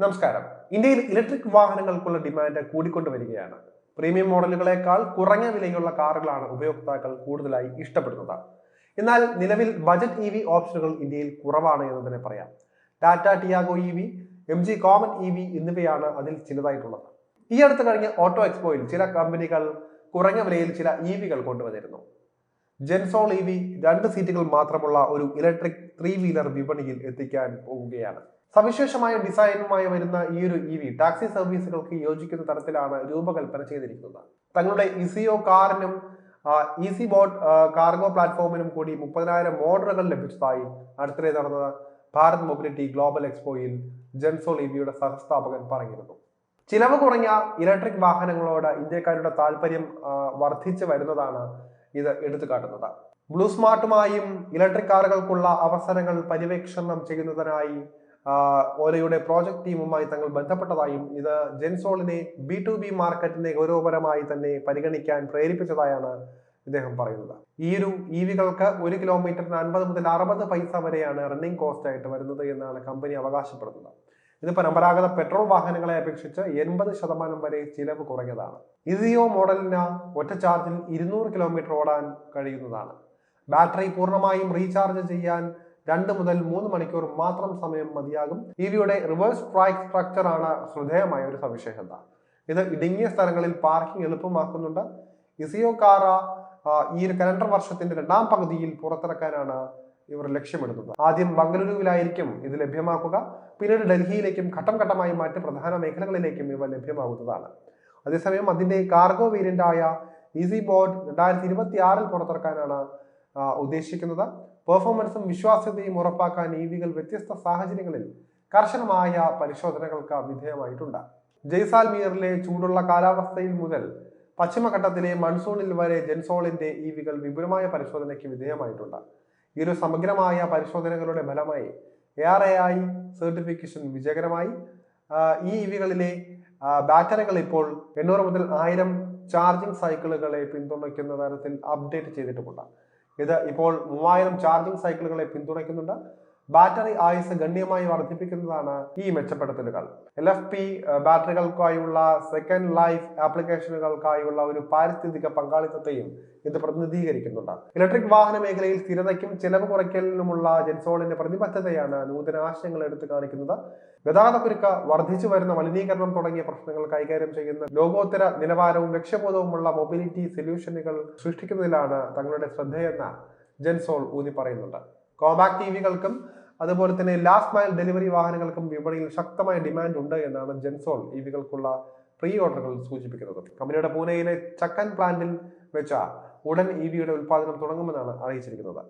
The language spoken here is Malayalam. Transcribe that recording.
നമസ്കാരം. ഇന്ത്യയിൽ ഇലക്ട്രിക് വാഹനങ്ങൾക്കുള്ള ഡിമാൻഡ് കൂടിക്കൊണ്ടുവരികയാണ്. പ്രീമിയം മോഡലുകളെക്കാൾ കുറഞ്ഞ വിലയുള്ള കാറുകളാണ് ഉപയോക്താക്കൾ കൂടുതലായി ഇഷ്ടപ്പെടുന്നത്. എന്നാൽ നിലവിൽ ബജറ്റ് ഇ വി ഓപ്ഷനുകൾ ഇന്ത്യയിൽ കുറവാണ് എന്ന് തന്നെ പറയാം. Tata Tiago E V M G Comet E V എന്നിവയാണ് അതിൽ ചിലതായിട്ടുള്ളത്. ഈ അടുത്ത് കഴിഞ്ഞ ഓട്ടോ എക്സ്പോയിൽ ചില കമ്പനികൾ കുറഞ്ഞ വിലയിൽ ചില ഇ വികൾ കൊണ്ടുവന്നിരുന്നു. ജെൻസോൾ ഇ വി രണ്ട് സീറ്റുകൾ മാത്രമുള്ള ഒരു ഇലക്ട്രിക് ത്രീ വീലർ വിപണിയിൽ എത്തിക്കാൻ പോവുകയാണ് സവിശേഷമായ ഡിസൈനുമായി വരുന്ന ഈ ഒരു ഇ വി ടാക്സി സർവീസുകൾക്ക് യോജിക്കുന്ന തരത്തിലാണ് രൂപകൽപ്പന ചെയ്തിരിക്കുന്നത്. തങ്ങളുടെ ഇസിയോ കാറിനും ഈസി ബോട്ട് കാർഗോ പ്ലാറ്റ്ഫോമിനും കൂടി മുപ്പതിനായിരം മോഡലുകൾ ലഭിച്ചതായി അടുത്തിടെ നടന്ന ഭാരത് മൊബിലിറ്റി ഗ്ലോബൽ എക്സ്പോയിൽ ജെൻസോൾ ഇ വിയുടെ സഹസ്ഥാപകൻ പറഞ്ഞിരുന്നു ചിലവ് കുറഞ്ഞ ഇലക്ട്രിക് വാഹനങ്ങളോട് ഇന്ത്യക്കാരുടെ താല്പര്യം വർദ്ധിച്ചു വരുന്നതാണ് ഇത് എടുത്തു കാട്ടുന്നത് ബ്ലൂ സ്മാർട്ടുമായും ഇലക്ട്രിക് കാറുകൾക്കുള്ള അവസരങ്ങൾ പര്യവേക്ഷണം ചെയ്യുന്നതിനായി ഓലയുടെ പ്രോജക്ട് ടീമുമായി തങ്ങൾ ബന്ധപ്പെട്ടതായും ഇത് ജെൻസോളിനെ ബി ടു ബി മാർക്കറ്റിനെ ഗൗരവപരമായി തന്നെ പരിഗണിക്കാൻ പ്രേരിപ്പിച്ചതായാണ് ഇദ്ദേഹം പറയുന്നത്. ഈ ഒരു ഇ വികൾക്ക് ഒരു കിലോമീറ്ററിന് അൻപത് മുതൽ അറുപത് പൈസ വരെയാണ് റണ്ണിംഗ് കോസ്റ്റ് ആയിട്ട് വരുന്നത് എന്നാണ് കമ്പനി അവകാശപ്പെടുന്നത്. ഇത് പരമ്പരാഗത പെട്രോൾ വാഹനങ്ങളെ അപേക്ഷിച്ച് എൺപത് ശതമാനം വരെ ചിലവ് കുറഞ്ഞതാണ്. ഇസിയോ മോഡലിന് ഒറ്റ ചാർജിൽ ഇരുന്നൂറ് കിലോമീറ്റർ ഓടാൻ കഴിയുന്നതാണ്. ബാറ്ററി പൂർണമായും റീചാർജ് ചെയ്യാൻ രണ്ട് മുതൽ മൂന്ന് മണിക്കൂർ മാത്രം സമയം മതിയാകും. ഇവയുടെ വിയുടെ റിവേഴ്സ് ട്രാക്ക് സ്ട്രക്ചർ ആണ് ശ്രദ്ധേയമായ ഒരു സവിശേഷത. ഇത് ഇടുങ്ങിയ സ്ഥലങ്ങളിൽ പാർക്കിംഗ് എളുപ്പമാക്കുന്നുണ്ട്. ഇസിയോ കാറ ഈ ഒരു കലണ്ടർ വർഷത്തിന്റെ രണ്ടാം പകുതിയിൽ പുറത്തിറക്കാനാണ് ഇവർ ലക്ഷ്യമിടുന്നത്. ആദ്യം ബംഗളൂരുവിലായിരിക്കും ഇത് ലഭ്യമാക്കുക. പിന്നീട് ഡൽഹിയിലേക്കും ഘട്ടം ഘട്ടമായി മറ്റ് പ്രധാന മേഖലകളിലേക്കും ഇവ ലഭ്യമാകുന്നതാണ്. അതേസമയം അതിന്റെ കാർഗോ വേരിയന്റായ ഈസി ബോർഡ് രണ്ടായിരത്തി ഇരുപത്തി ആറിൽ പുറത്തിറക്കാനാണ് ഉദ്ദേശിക്കുന്നത്. പെർഫോമൻസും വിശ്വാസ്യതയും ഉറപ്പാക്കാൻ ഇ വികൾ വ്യത്യസ്ത സാഹചര്യങ്ങളിൽ കർശനമായ പരിശോധനകൾക്ക് വിധേയമായിട്ടുണ്ട്. ജയ്സാൽമീറിലെ ചൂടുള്ള കാലാവസ്ഥയിൽ മുതൽ പശ്ചിമഘട്ടത്തിലെ മൺസൂണിൽ വരെ ജെൻസോളിന്റെ ഇ വികൾ വിപുലമായ പരിശോധനയ്ക്ക് വിധേയമായിട്ടുണ്ട്. ഒരു സമഗ്രമായ പരിശോധനകളുടെ ഫലമായി എ ഐ സർട്ടിഫിക്കേഷൻ വിജയകരമായി. ഈ ഇവികളിലെ ബാറ്ററികൾ ഇപ്പോൾ എണ്ണൂറ് മുതൽ ആയിരം ചാർജിംഗ് സൈക്കിളുകളെ പിന്തുണയ്ക്കുന്ന തരത്തിൽ അപ്ഡേറ്റ് ചെയ്തിട്ടുമുണ്ട്. ഇത് ഇപ്പോൾ മൂവായിരം ചാർജിംഗ് സൈക്കിളുകളെ പിന്തുണയ്ക്കുന്നുണ്ട്. ബാറ്ററി ആയുസ് ഗണ്യമായി വർദ്ധിപ്പിക്കുന്നതാണ് ഈ മെച്ചപ്പെടുത്തലുകൾ. എൽ എഫ് പി ബാറ്ററികൾക്കായുള്ള സെക്കൻഡ് ലൈഫ് ആപ്ലിക്കേഷനുകൾക്കായുള്ള ഒരു പാരിസ്ഥിതിക പങ്കാളിത്തത്തെയും ഇത് പ്രതിനിധീകരിക്കുന്നുണ്ട്. ഇലക്ട്രിക് വാഹന മേഖലയിൽ സ്ഥിരതയ്ക്കും ചെലവ് കുറയ്ക്കലിനുമുള്ള ജെൻസോളിന്റെ പ്രതിബദ്ധതയാണ് നൂതന ആശയങ്ങൾ എടുത്തു കാണിക്കുന്നത്. ഗതാഗതക്കുരുക്ക് വർദ്ധിച്ചു വരുന്ന മലിനീകരണം തുടങ്ങിയ പ്രശ്നങ്ങൾ കൈകാര്യം ചെയ്യുന്ന ലോകോത്തര നിലവാരവും ലക്ഷ്യബോധവുമുള്ള മൊബിലിറ്റി സൊല്യൂഷനുകൾ സൃഷ്ടിക്കുന്നതിലാണ് തങ്ങളുടെ ശ്രദ്ധയെന്ന ജെൻസോൾ ഊന്നി പറയുന്നുണ്ട് കോമ്പാക്ട് ടിവികൾക്കും അതുപോലെ തന്നെ ലാസ്റ്റ് മൈൽ ഡെലിവറി വാഹനങ്ങൾക്കും വിപണിയിൽ ശക്തമായ ഡിമാൻഡ് ഉണ്ട് എന്നാണ് ജെൻസോൾ ഇവികൾക്കുള്ള പ്രീ ഓർഡറുകൾ സൂചിപ്പിക്കുന്നത്. കമ്പനിയുടെ പൂനെയിലെ ചക്കൻ പ്ലാന്റിൽ വെച്ച ഉടൻ ഇ വിയുടെ ഉൽപ്പാദനം തുടങ്ങുമെന്നാണ് അറിയിച്ചിരിക്കുന്നത്.